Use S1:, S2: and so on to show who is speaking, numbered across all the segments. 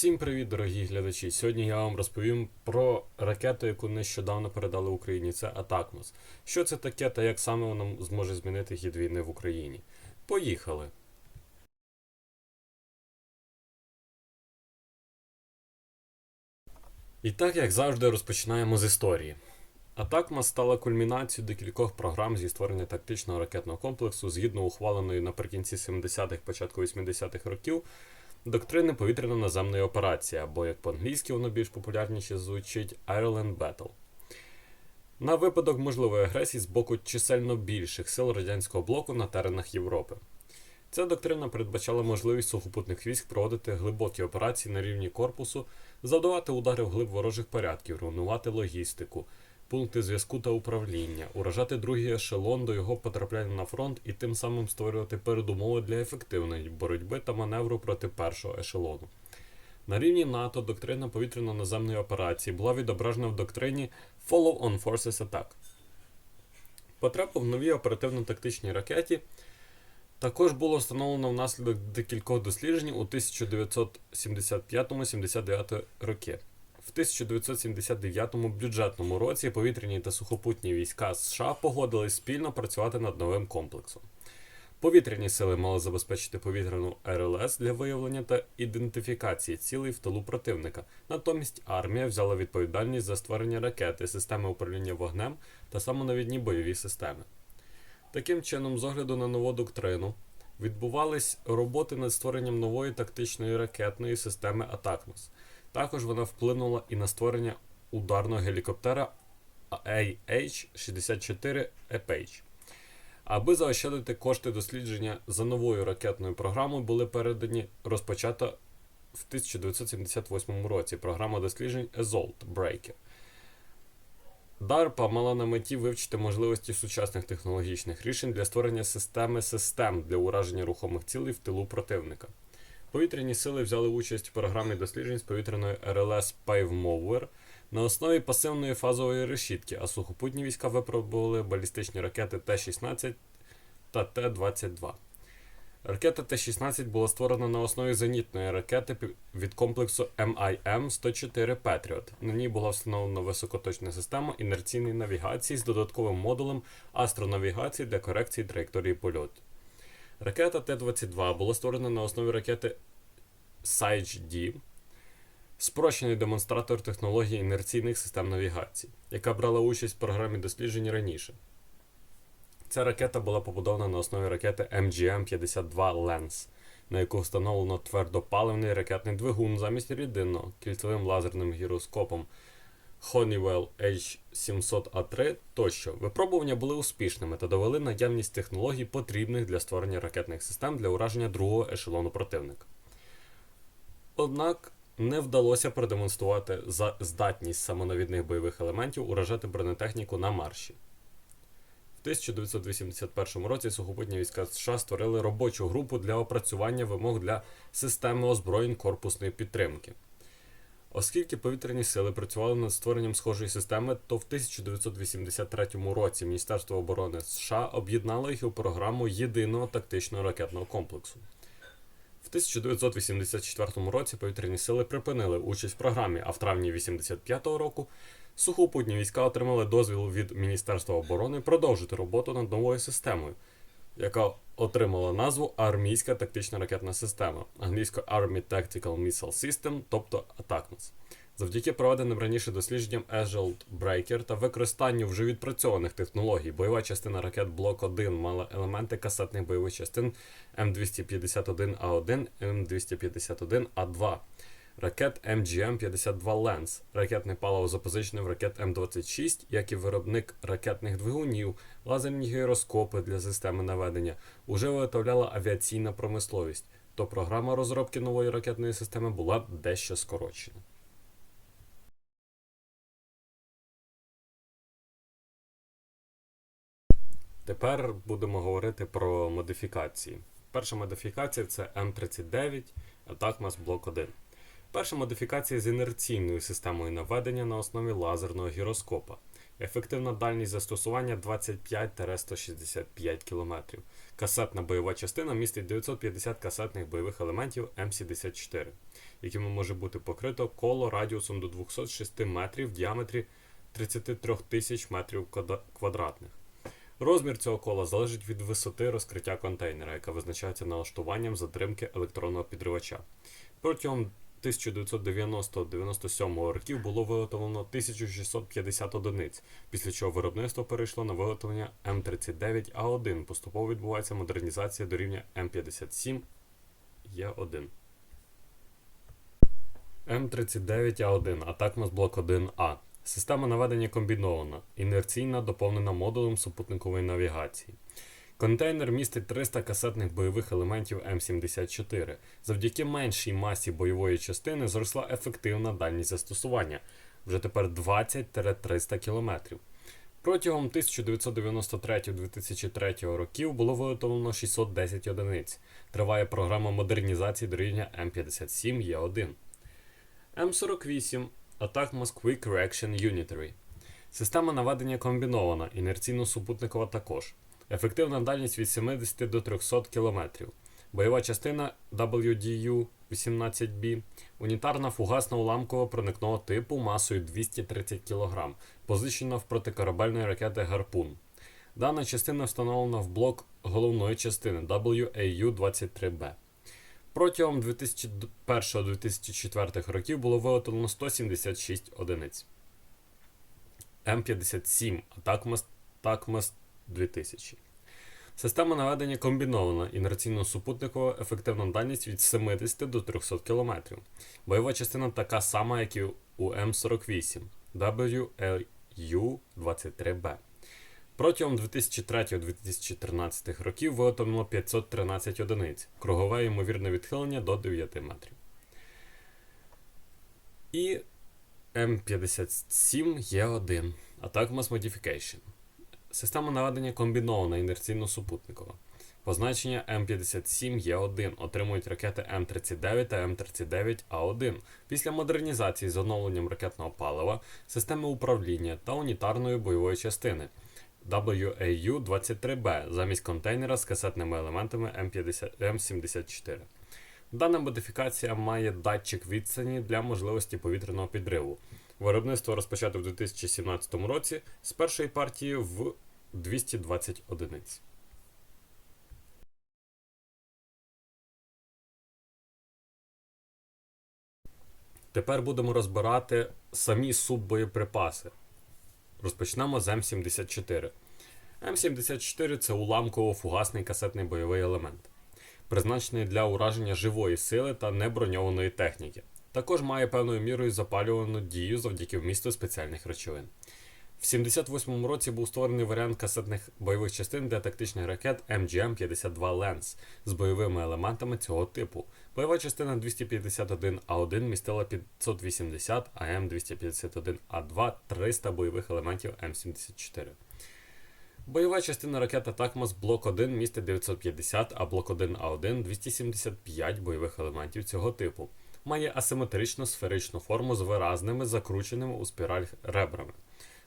S1: Всім привіт, дорогі глядачі! Сьогодні я вам розповім про ракету, яку нещодавно передали Україні. Це Атакмос. Що це таке та як саме вона зможе змінити хід війни в Україні? Поїхали! І так, як завжди, розпочинаємо з історії. Атакмас стала кульмінацією декількох програм зі створення тактичного ракетного комплексу згідно ухваленої наприкінці 70-х, початку 80-х років доктрини повітряно-наземної операції, або як по-англійськи воно більш популярніше звучить Ireland Battle. На випадок можливої агресії з боку чисельно більших сил радянського блоку на теренах Європи. Ця доктрина передбачала можливість сухопутних військ проводити глибокі операції на рівні корпусу, завдавати удари вглиб ворожих порядків, руйнувати логістику, пункти зв'язку та управління, уражати другий ешелон до його потрапляння на фронт і тим самим створювати передумови для ефективної боротьби та маневру проти першого ешелону. На рівні НАТО доктрина повітряно-наземної операції була відображена в доктрині Follow on Forces Attack. Потреба в новій оперативно-тактичній ракеті також було встановлено внаслідок декількох досліджень у 1975-79 роки. В 1979 бюджетному році повітряні та сухопутні війська США погодились спільно працювати над новим комплексом. Повітряні сили мали забезпечити повітряну РЛС для виявлення та ідентифікації цілей в тилу противника. Натомість армія взяла відповідальність за створення ракети, системи управління вогнем та самонавідні бойові системи. Таким чином, з огляду на нову доктрину, відбувались роботи над створенням нової тактичної ракетної системи Атакмос. Також вона вплинула і на створення ударного гелікоптера AH-64 Apache. Аби заощадити кошти дослідження за новою ракетною програмою, були передані розпочата в 1978 році програма досліджень Assault Breaker. DARPA мала на меті вивчити можливості сучасних технологічних рішень для створення системи систем для ураження рухомих цілей в тилу противника. Повітряні сили взяли участь в програмі досліджень з повітряної РЛС Pavmover на основі пасивної фазової решітки, а сухопутні війська випробували балістичні ракети Т-16 та Т-22. Ракета Т-16 була створена на основі зенітної ракети від комплексу MIM-104 Patriot. На ній була встановлена високоточна система інерційної навігації з додатковим модулем астронавігації для корекції траєкторії польоту. Ракета Т-22 була створена на основі ракети SAIG-D, спрощений демонстратор технології інерційних систем навігації, яка брала участь в програмі досліджень раніше. Ця ракета була побудована на основі ракети MGM-52 Lens, на яку встановлено твердопаливний ракетний двигун замість рідинного кільцевим лазерним гіроскопом Honeywell H700A3 тощо. Випробування були успішними та довели наявність технологій, потрібних для створення ракетних систем для ураження другого ешелону противника. Однак не вдалося продемонструвати здатність самонавідних бойових елементів уражати бронетехніку на марші. В 1981 році сухопутні війська США створили робочу групу для опрацювання вимог для системи озброєнь корпусної підтримки. Оскільки повітряні сили працювали над створенням схожої системи, то в 1983 році Міністерство оборони США об'єднало їх у програму єдиного тактичного ракетного комплексу. В 1984 році повітряні сили припинили участь в програмі, а в травні 1985 року сухопутні війська отримали дозвіл від Міністерства оборони продовжити роботу над новою системою, яка отримала назву Армійська тактична ракетна система, англійською Army Tactical Missile System, тобто ATACMS. Завдяки проведеним раніше дослідженням Agile Breaker та використанню вже відпрацьованих технологій, бойова частина ракет Блок 1 мала елементи касетних бойових частин М251А1, М251А2, ракет MGM-52 Lens, ракетне паливо запозичене в ракет М26, як і виробник ракетних двигунів, лазерні гіроскопи для системи наведення, уже виготовляла авіаційна промисловість, то програма розробки нової ракетної системи була дещо скорочена. Тепер будемо говорити про модифікації. Перша модифікація це М39 Атакмас Блок 1. Перша модифікація з інерційною системою наведення на основі лазерного гіроскопа. Ефективна дальність застосування 25-165 км. Касетна бойова частина містить 950 касетних бойових елементів М74, якими може бути покрито коло радіусом до 206 метрів в діаметрі 33 тисяч метрів квадратних. Розмір цього кола залежить від висоти розкриття контейнера, яка визначається налаштуванням затримки електронного підривача. Протягом 1990-97 років було виготовлено 1650 одиниць, після чого виробництво перейшло на виготовлення М39А1. Поступово відбувається модернізація до рівня М57 Е1. М39А1 Атакмас Блок 1А. Система наведення комбінована, інерційна, доповнена модулем супутникової навігації. Контейнер містить 300 касетних бойових елементів М74. Завдяки меншій масі бойової частини зросла ефективна дальність застосування вже тепер 20-300 км. Протягом 1993-2003 років було виготовлено 610 одиниць. Триває програма модернізації до рівня М57 Е1. М48 Attackmas Quick Reaction Unitary. Система наведення комбінована, інерційно-супутникова також. Ефективна дальність від 70 до 300 км. Бойова частина WDU 18B. Унітарна фугасна уламкова проникного типу масою 230 кг, позичена в протикорабельної ракети Гарпун. Дана частина встановлена в блок головної частини WAU-23B. Протягом 2001-2004 років було виготовлено 176 одиниць. М57 Атакмас Такмас 2000. Система наведення комбінована, інерційно-супутникова, ефективна дальність від 70 до 300 км. Бойова частина така сама, як і у М48 WLU-23B. Протягом 2003-2013 років виготовлено 513 одиниць, кругове ймовірне відхилення до 9 метрів. І М57 Е1 Attackmas Modification. Система наведення комбінована інерційно-супутникова. Позначення М57Е1 отримують ракети М39 та М39А1 після модернізації з оновленням ракетного палива, системи управління та унітарної бойової частини WAU-23B замість контейнера з касетними елементами М50 М74. Дана модифікація має датчик відстані для можливості повітряного підриву. Виробництво розпочато в 2017 році з першої партії в 220 одиниць. Тепер будемо розбирати самі суббоєприпаси. Розпочнемо з М74. М74 це уламково-фугасний касетний бойовий елемент, призначений для ураження живої сили та неброньованої техніки. Також має певною мірою запалювану дію завдяки вмісту спеціальних речовин. В 78-му році був створений варіант касетних бойових частин для тактичних ракет MGM-52 Lens з бойовими елементами цього типу. Бойова частина 251А1 містила 580, а М251А2 300 бойових елементів М74. Бойова частина ракет Атакмас Блок 1 містить 950, а Блок 1А1 275 бойових елементів цього типу. Має асиметричну сферичну форму з виразними закрученими у спіраль ребрами.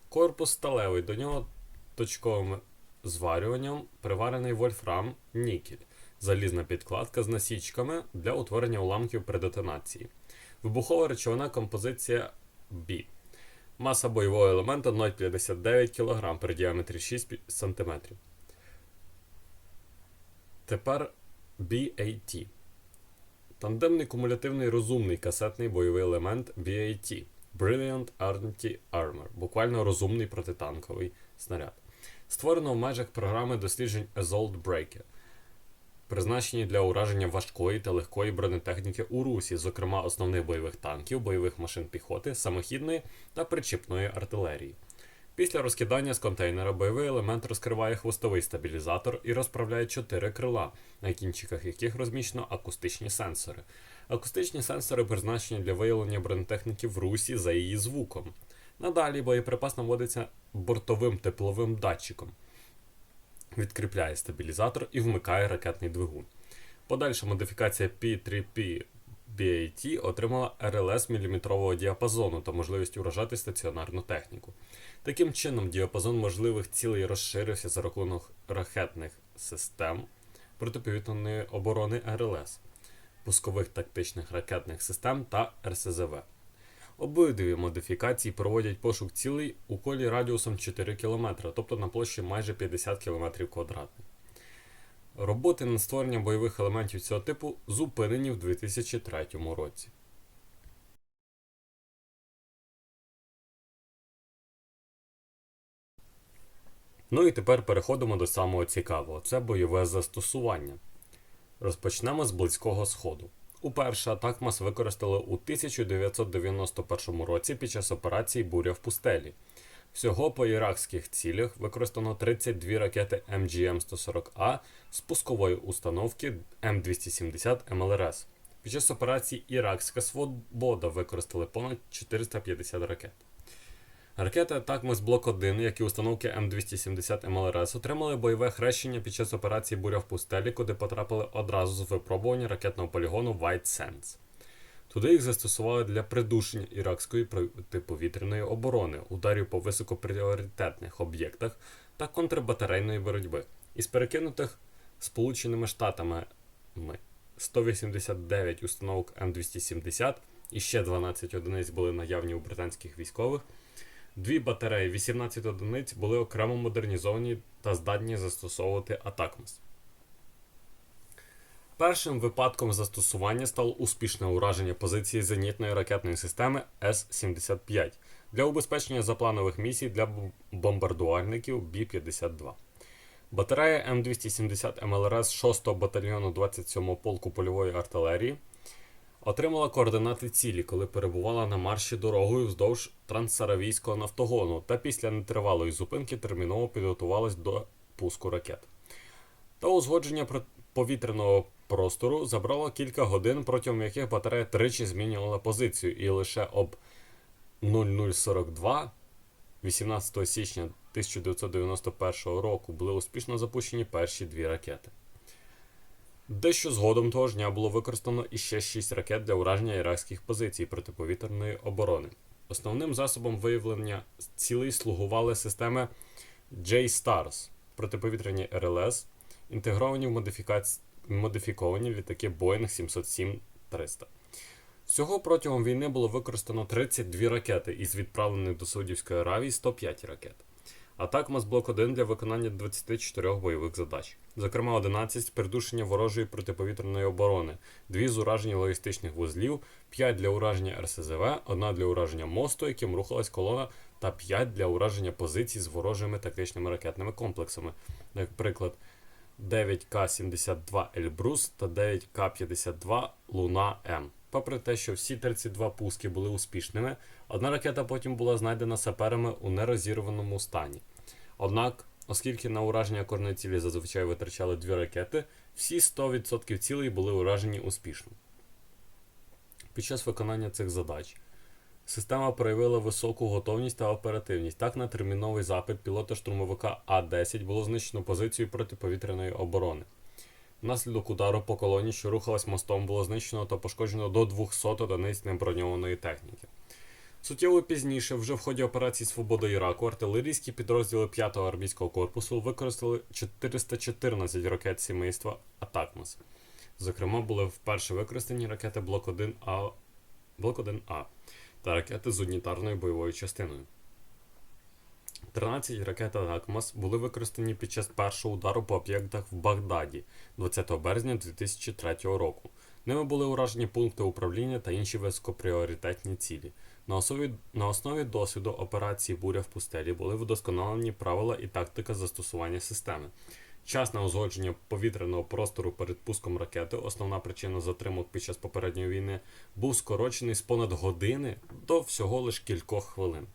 S1: Корпус сталевий, до нього точковим зварюванням приварений вольфрам нікель, залізна підкладка з насічками для утворення уламків при детонації. Вибухова речовина композиція B. Маса бойового елемента 0,59 кг при діаметрі 6 см. Тепер BAT. Тандемний кумулятивний розумний касетний бойовий елемент BAT. Brilliant Anti-Armor, буквально розумний протитанковий снаряд. Створено в межах програми досліджень Assault Breaker, призначені для ураження важкої та легкої бронетехніки у Русі, зокрема основних бойових танків, бойових машин піхоти, самохідної та причіпної артилерії. Після розкидання з контейнера бойовий елемент розкриває хвостовий стабілізатор і розправляє чотири крила, на кінчиках яких розміщено акустичні сенсори. Акустичні сенсори призначені для виявлення бронетехніки в русі за її звуком. Надалі боєприпас наводиться бортовим тепловим датчиком, відкріпляє стабілізатор і вмикає ракетний двигун. Подальша модифікація P3P BAT отримала РЛС міліметрового діапазону та можливість уражати стаціонарну техніку. Таким чином, діапазон можливих цілей розширився за рахунок ракетних систем протиповітряної оборони РЛС, пускових тактичних ракетних систем та РСЗВ. Обидві модифікації проводять пошук цілей у колі радіусом 4 км, тобто на площі майже 50 км квадратних. Роботи над створенням бойових елементів цього типу зупинені в 2003 році. Ну і тепер переходимо до самого цікавого це бойове застосування. Розпочнемо з Близького Сходу. Уперше Атакмас використали у 1991 році під час операції Буря в пустелі. Всього по іракських цілях використано 32 ракети MGM-140А з установки М270 МЛРС. Під час операції Іракська Свобода використали понад 450 ракет. Ракети Атакмас Блок 1, як і установки М270 МЛРС, отримали бойове хрещення під час операції Буря в пустелі, куди потрапили одразу з випробування ракетного полігону White Sands. Туди їх застосували для придушення іракської протиповітряної оборони, ударів по високопріоритетних об'єктах та контрбатарейної боротьби. Із перекинутих Сполученими Штатами 189 установок М270 і ще 12 одиниць були наявні у британських військових. Дві батареї 18 одиниць були окремо модернізовані та здатні застосовувати Атакмас. Першим випадком застосування стало успішне ураження позиції зенітної ракетної системи С-75 для убезпечення запланових місій для бомбардувальників Бі-52. Батарея М270 МЛРС 6-го батальйону 27-го полку польової артилерії отримала координати цілі, коли перебувала на марші дорогою вздовж Транссаравійського нафтогону та після нетривалої зупинки терміново підготувалась до пуску ракет. Та узгодження повітряного простору забрало кілька годин, протягом яких батарея тричі змінювала позицію, і лише об 0042 18 січня 1991 року були успішно запущені перші дві ракети. Дещо згодом того ж дня було використано іще 6 ракет для ураження іракських позицій протиповітряної оборони. Основним засобом виявлення цілей слугували системи J-STARS протиповітряні РЛС, інтегровані в модифікаці... модифіковані літаки Boeing 707-300. Всього протягом війни було використано 32 ракети із відправлених до Саудівської Аравії 105 ракет. Атакмас блок 1 для виконання 24 бойових задач, зокрема 11 з придушення ворожої протиповітряної оборони, 2 з ураження логістичних вузлів, 5 для ураження РСЗВ, 1 для ураження мосту, яким рухалась колона, та 5 для ураження позицій з ворожими тактичними ракетними комплексами, наприклад, 9К-72 Ельбрус та 9К-52 Луна М. Попри те, що всі 32 пуски були успішними, одна ракета потім була знайдена саперами у нерозірваному стані. Однак, оскільки на ураження кожної цілі зазвичай витрачали дві ракети, всі 100% цілей були уражені успішно. Під час виконання цих задач система проявила високу готовність та оперативність. Так, на терміновий запит пілота штурмовика А-10 було знищено позицію протиповітряної оборони. Внаслідок удару по колоні, що рухалась мостом, було знищено та пошкоджено до 200 одиниць неброньованої техніки. Суттєво пізніше, вже в ході операції Свобода Іраку, артилерійські підрозділи 5-го армійського корпусу використали 414 ракет сімейства Атакмас. Зокрема, були вперше використані ракети Блок 1А Блок 1А та ракети з унітарною бойовою частиною. 13 ракет Атакмас були використані під час першого удару по об'єктах в Багдаді 20 березня 2003 року. Ними були уражені пункти управління та інші високопріоритетні цілі. На основі, на основі досвіду операції Буря в пустелі були вдосконалені правила і тактика застосування системи. Час на узгодження повітряного простору перед пуском ракети, основна причина затримок під час попередньої війни, був скорочений з понад години до всього лише кількох хвилин.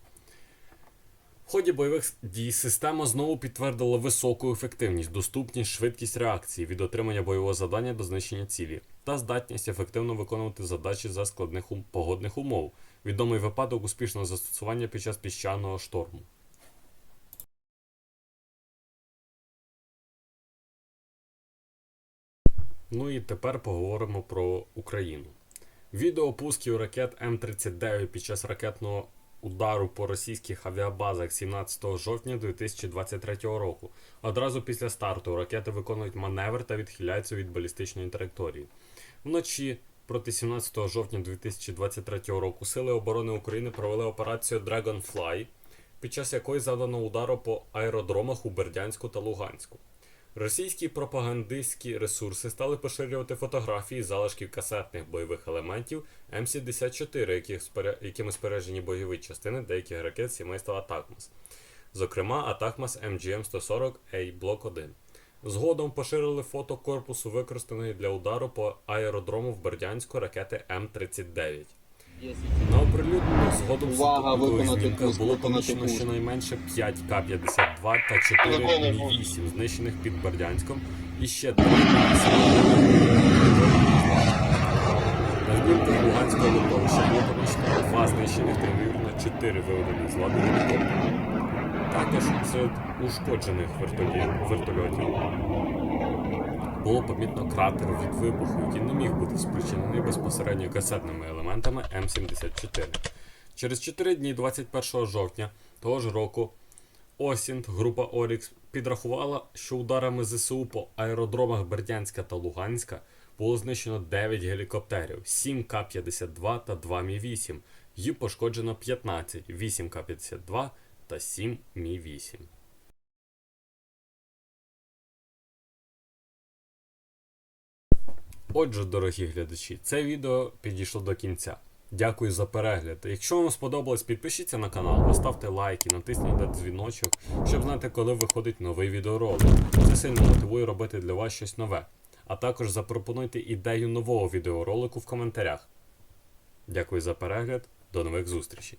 S1: В ході бойових дій система знову підтвердила високу ефективність, доступність, швидкість реакції від отримання бойового завдання до знищення цілі та здатність ефективно виконувати задачі за складних погодних умов. Відомий випадок успішного застосування під час піщаного шторму. Ну і тепер поговоримо про Україну. Відео пусків ракет М39 під час ракетного удару по російських авіабазах 17 жовтня 2023 року. Одразу після старту ракети виконують маневр та відхиляються від балістичної траєкторії. Вночі проти 17 жовтня 2023 року Сили оборони України провели операцію Dragonfly, під час якої завдано удару по аеродромах у Бердянську та Луганську. Російські пропагандистські ресурси стали поширювати фотографії залишків касетних бойових елементів М74, якими споряджені бойові частини деяких ракет сімейства Атакмас, зокрема Атакмас MGM-140A Блок 1. Згодом поширили фото корпусу, використаної для удару по аеродрому в Бердянську ракети М39. На оприлюднених згодом
S2: Увага, виконати пуск,
S1: було
S2: виконати
S1: помічено
S2: пуск.
S1: щонайменше 5 К-52 та 4 Мі-8, знищених під Бердянськом, і ще 3 На знімках Луганського литовища було помічено 2 знищених ймовірно, 4 виведені з ладу гелікоптери. Також серед ушкоджених вертолі- вертольотів було помітно кратер від вибуху, який не міг бути спричинений безпосередньо касетними елементами М74. Через 4 дні, 21 жовтня того ж року, Осінт, група Орікс, підрахувала, що ударами ЗСУ по аеродромах Бердянська та Луганська було знищено 9 гелікоптерів, 7 К-52 та 2 Мі-8. Їх пошкоджено 15, 8 К-52 та 7 Мі-8. Отже, дорогі глядачі, це відео підійшло до кінця. Дякую за перегляд. Якщо вам сподобалось, підпишіться на канал, поставте лайки, натисніть на дзвіночок, щоб знати, коли виходить новий відеоролик. Це сильно мотивує робити для вас щось нове. А також запропонуйте ідею нового відеоролику в коментарях. Дякую за перегляд, до нових зустрічей.